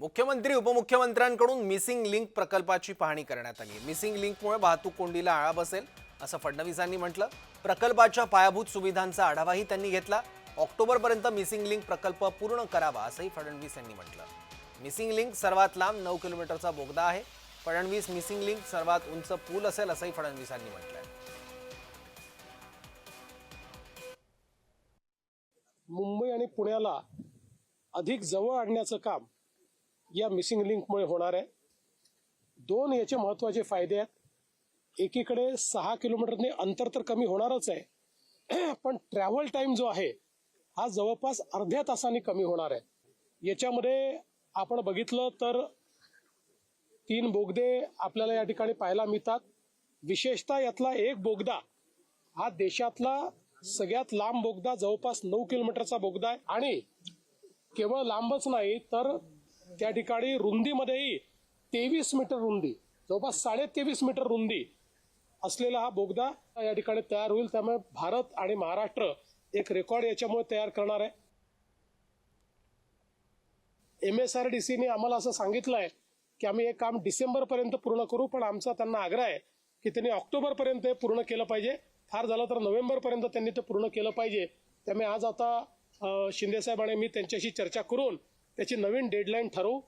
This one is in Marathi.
मुख्यमंत्री उपमुख्यमंत्र्यांकडून मिसिंग लिंक प्रकल्पाची पाहणी करण्यात आली. मिसिंग लिंकमुळे वाहतूक कोंडीला आळा बसेल असं फडणवीसांनी म्हटलं. प्रकल्पाच्या पायाभूत सुविधांचा आढावाही त्यांनी घेतला. ऑक्टोबरपर्यंत मिसिंग लिंक प्रकल्प पूर्ण करावा असंही फडणवीस यांनी म्हटलं. मिसिंग लिंक सर्वात लांब नऊ किलोमीटरचा बोगदा आहे. फडणवीस मिसिंग लिंक सर्वात उंच पूल असेल असंही फडणवीसांनी म्हटलं मुंबई आणि पुण्याला अधिक जवळ आणण्याचं काम या मिसिंग लिंकमुळे होणार आहे. दोन याचे महत्त्वाचे फायदे आहेत. एकीकडे सहा किलोमीटरने अंतर तर कमी होणारच आहे. पण ट्रॅव्हल टाईम जो आहे हा जवळपास अर्ध्या तासाने कमी होणार आहे. याच्यामध्ये आपण बघितलं तर तीन बोगदे आपल्याला या ठिकाणी पाहायला मिळतात. विशेषतः यातला एक बोगदा हा देशातला सगळ्यात लांब बोगदा जवळपास नऊ किलोमीटरचा बोगदा आहे. आणि केवळ लांबच नाही तर त्या ठिकाणी रुंदीमध्येही तेवीस मीटर रुंदी जवळपास साडे तेवीस मीटर रुंदी असलेला हा बोगदा या ठिकाणी तयार होईल. त्यामुळे भारत आणि महाराष्ट्र एक रेकॉर्ड याच्यामुळे तयार करणार आहे. एम एस आर डी सीने आम्हाला असं सांगितलं आहे की आम्ही हे काम डिसेंबर पर्यंत पूर्ण करू पण आमचा त्यांना आग्रह आहे की त्यांनी ऑक्टोबर पर्यंत हे पूर्ण केलं पाहिजे. फार झालं तर नोव्हेंबर पर्यंत त्यांनी ते पूर्ण केलं पाहिजे. त्यामुळे आज आता अं, शिंदे साहेब आणि मी त्यांच्याशी चर्चा करून त्याची नवीन डेडलाईन ठरवू.